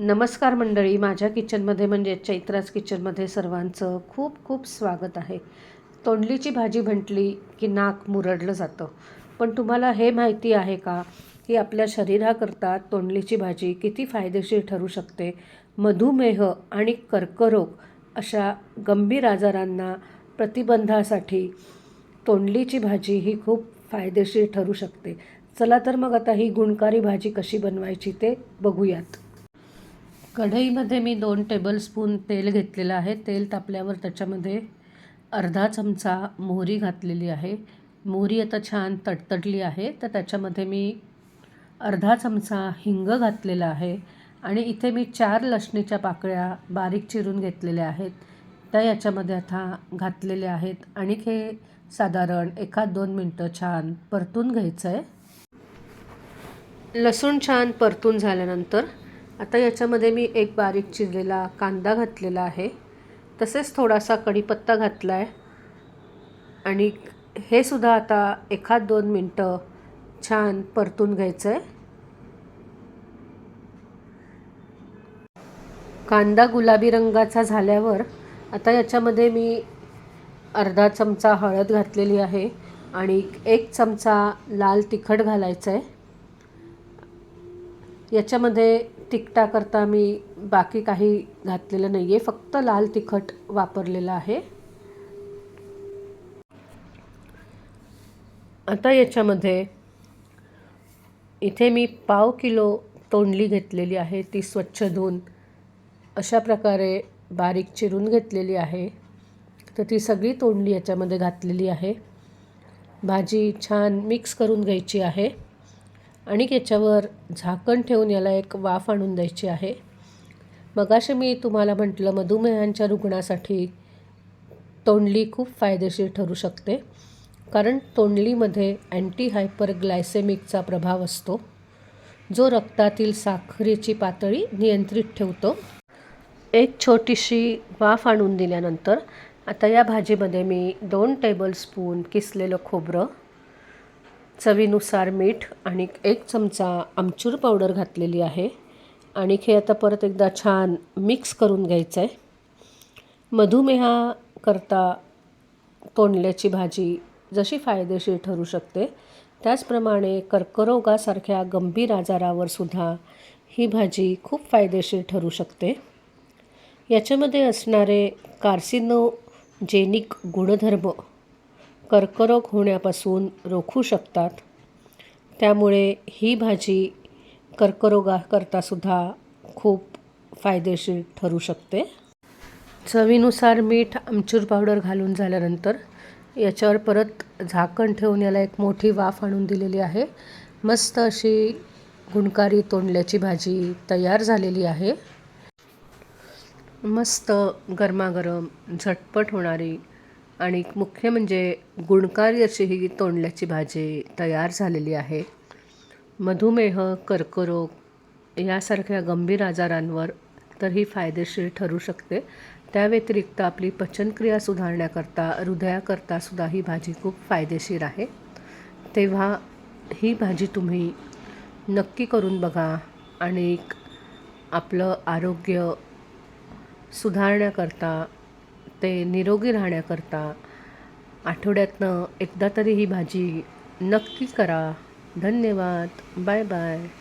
नमस्कार मंडळी माझ्या किचनमध्ये म्हणजे चैत्राज किचनमध्ये सर्वांचं खूप खूप स्वागत आहे. तोंडलीची भाजी म्हटली की नाक मुरडलं जातं. पण तुम्हाला हे माहिती आहे का की आपल्या शरीराकरता तोंडलीची भाजी किती फायदेशीर ठरू शकते? मधुमेह आणि कर्करोग अशा गंभीर आजारांना प्रतिबंधासाठी तोंडलीची भाजी ही खूप फायदेशीर ठरू शकते. चला तर मग आता ही गुणकारी भाजी कशी बनवायची ते बघूयात. कढईमध्ये मी दोन टेबलस्पून तेल घेतलेलं आहे. तेल तापल्यावर त्याच्यामध्ये अर्धा चमचा मोहरी घातलेली आहे. मोहरी आता छान तटतटली आहे. तर त्याच्यामध्ये मी अर्धा चमचा हिंग घातलेला आहे. आणि इथे मी चार लसणीच्या पाकळ्या बारीक चिरून घेतलेल्या आहेत. त्या याच्यामध्ये आता घातलेल्या आहेत. आणि हे साधारण एखाद दोन मिनटं छान परतून घ्यायचं आहे लसूण छान परतून झाल्यानंतर आता याच्यामध्ये मी एक बारीक चिरलेला कांदा घातलेला आहे. तसेच थोडासा कढीपत्ता घातला आहे आणि हे सुद्धा आता एखाद दोन मिनटं छान परतून घ्यायचं आहे कांदा गुलाबी रंगाचा झाल्यावर आता याच्यामध्ये मी अर्धा चमचा हळद घातलेली आहे. आणि एक चमचा लाल तिखट घालायचं आहे याच्यामध्ये तिखटाकरता मी बाकी काही घातलेलं नाही आहे फक्त लाल तिखट वापरलेलं आहे. आता याच्यामध्ये इथे मी पाव किलो तोंडली घेतलेली आहे. ती स्वच्छ धुवून अशा प्रकारे बारीक चिरून घेतलेली आहे. तर ती सगळी तोंडली याच्यामध्ये घातलेली आहे. भाजी छान मिक्स करून घ्यायची आहे. आणि याच्यावर झाकण ठेवून याला एक वाफ आणून द्यायची आहे. मगाशी मी तुम्हाला म्हटलं मधुमेहांच्या रुग्णासाठी तोंडली खूप फायदेशीर ठरू शकते. कारण तोंडलीमध्ये अँटी हायपरग्लायसेमिकचा प्रभाव असतो. जो रक्तातील साखरेची पातळी नियंत्रित ठेवतो. एक छोटीशी वाफ आणून दिल्यानंतर आता या भाजीमध्ये मी दोन टेबलस्पून किसलेलं खोबरं चवीनुसार मीठ आणि एक चमचा आमचूर पावडर घातलेली आहे. आणि हे आता परत एकदा छान मिक्स करून घ्यायचं आहे मधुमेहाकरता तोंडल्याची भाजी जशी फायदेशीर ठरू शकते त्याचप्रमाणे कर्करोगासारख्या गंभीर आजारावर सुद्धा ही भाजी खूप फायदेशीर ठरू शकते. याच्यामध्ये असणारे कार्सिनोजेनिक गुणधर्म कर्करोग होण्यापासून रोखू शकतात. त्यामुळे ही भाजी कर्करोगाकरतासुद्धा खूप फायदेशीर ठरू शकते. चवीनुसार मीठ आमचूर पावडर घालून झाल्यानंतर याच्यावर परत झाकण ठेवून याला एक मोठी वाफ आणून दिलेली आहे. मस्त अशी गुणकारी तोंडल्याची भाजी तयार झालेली आहे. मस्त गरमागरम झटपट होणारी आणि मुख्य म्हणजे गुणकारी अशी ही तोंडल्याची भाजी तयार झालेली आहे. मधुमेह कर्करोग यासारख्या गंभीर आजारांवर तर ही फायदेशीर ठरू शकते. त्या व्यतिरिक्त आपली पचनक्रिया सुधारण्याकरता हृदयाकरता सुद्धा ही भाजी खूप फायदेशीर आहे. तेव्हा ही भाजी तुम्ही नक्की करून बघा आणि आपलं आरोग्य सुधारण्याकरता ते निरोगी राहण्याकरता आठवड्यातनं एकदा तरी ही भाजी नक्की करा. धन्यवाद. Bye bye.